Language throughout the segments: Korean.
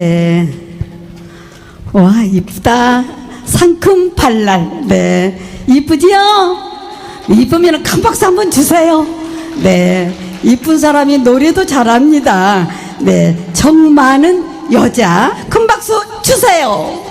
네. 와, 이쁘다. 상큼 발랄. 네. 이쁘지요? 이쁘면 큰 박수 한번 주세요. 네. 이쁜 사람이 노래도 잘합니다. 네. 정 많은 여자. 큰 박수 주세요.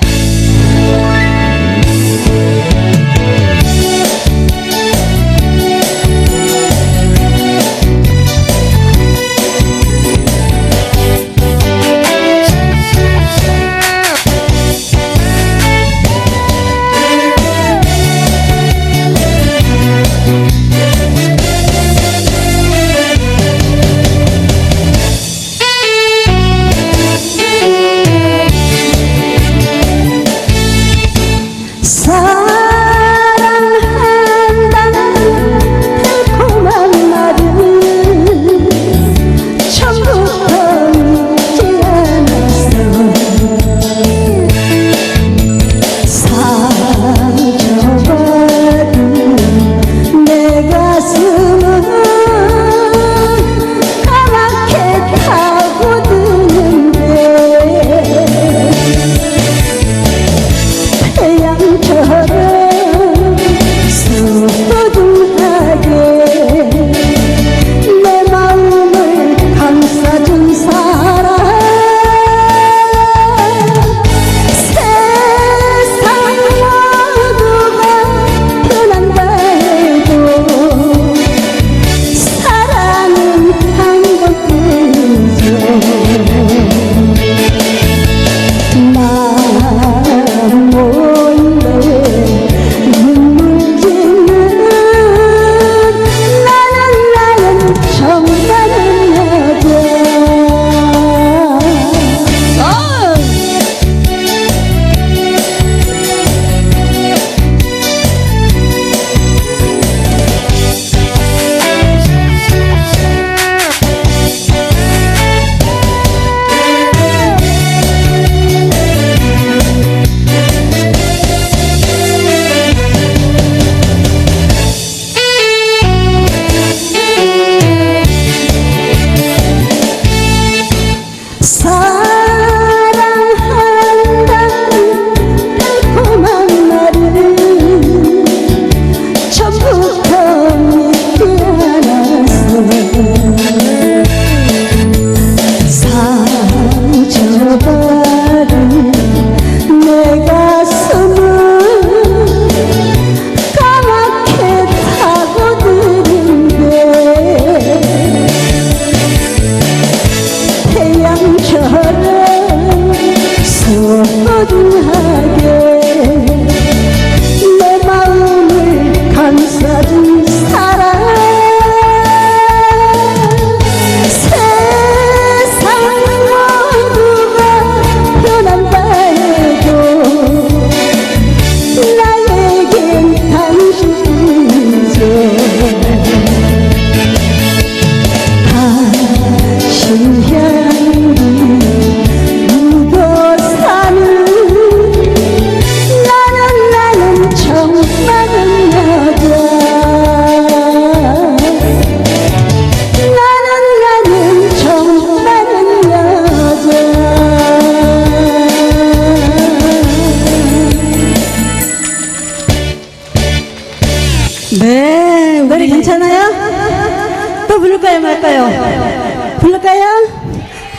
네, 네, 노래 괜찮아요? 또 부를까요, 말까요? 부를까요?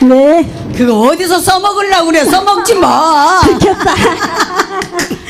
네. 그거 어디서 써먹으려고 그래? 써먹지 마. 들켰다.